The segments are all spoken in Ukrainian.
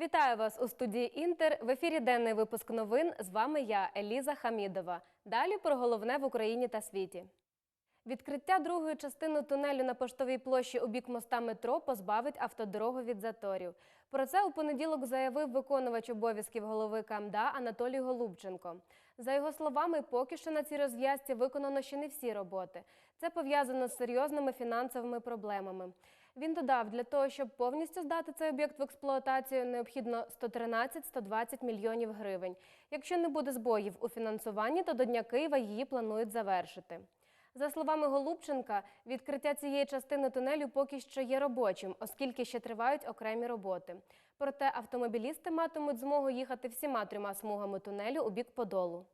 Вітаю вас у студії Інтер. В ефірі денний випуск новин. З вами я, Еліза Хамідова. Далі про головне в Україні та світі. Відкриття другої частини тунелю на поштовій площі у бік моста метро позбавить автодорогу від заторів. Про це у понеділок заявив виконувач обов'язків голови КМДА Анатолій Голубченко. За його словами, поки що на цій розв'язці виконано ще не всі роботи. Це пов'язано з серйозними фінансовими проблемами. Він додав, для того, щоб повністю здати цей об'єкт в експлуатацію, необхідно 113-120 мільйонів гривень. Якщо не буде збоїв у фінансуванні, то до Дня Києва її планують завершити. За словами Голубченка, відкриття цієї частини тунелю поки що є робочим, оскільки ще тривають окремі роботи. Проте автомобілісти матимуть змогу їхати всіма трьома смугами тунелю у бік Подолу.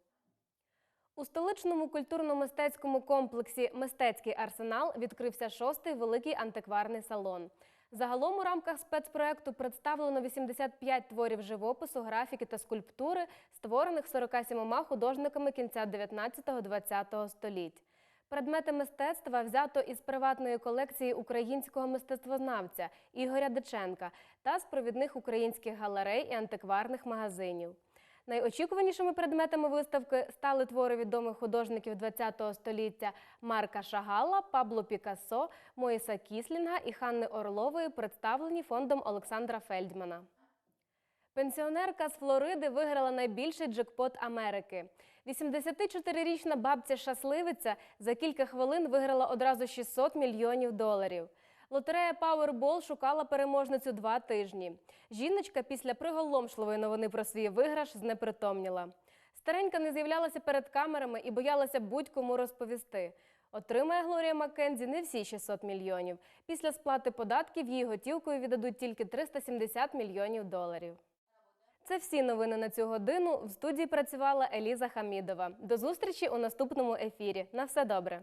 У столичному культурно-мистецькому комплексі Мистецький арсенал відкрився шостий великий антикварний салон. Загалом у рамках спецпроекту представлено 85 творів живопису, графіки та скульптури, створених 47 художниками кінця 19-20 століть. Предмети мистецтва взято із приватної колекції українського мистецтвознавця Ігоря Диченка та з провідних українських галерей і антикварних магазинів. Найочікуванішими предметами виставки стали твори відомих художників ХХ століття Марка Шагала, Пабло Пікассо, Моїса Кіслінга і Ханни Орлової, представлені фондом Олександра Фельдмана. Пенсіонерка з Флориди виграла найбільший джекпот Америки. 84-річна бабця-щасливиця за кілька хвилин виграла одразу 600 мільйонів доларів. Лотерея Powerball шукала переможницю два тижні. Жіночка після приголомшливої новини про свій виграш знепритомніла. Старенька не з'являлася перед камерами і боялася будь-кому розповісти. Отримає Глорія Маккензі не всі 600 мільйонів. Після сплати податків їй готівкою віддадуть тільки 370 мільйонів доларів. Це всі новини на цю годину. В студії працювала Еліза Хамідова. До зустрічі у наступному ефірі. На все добре.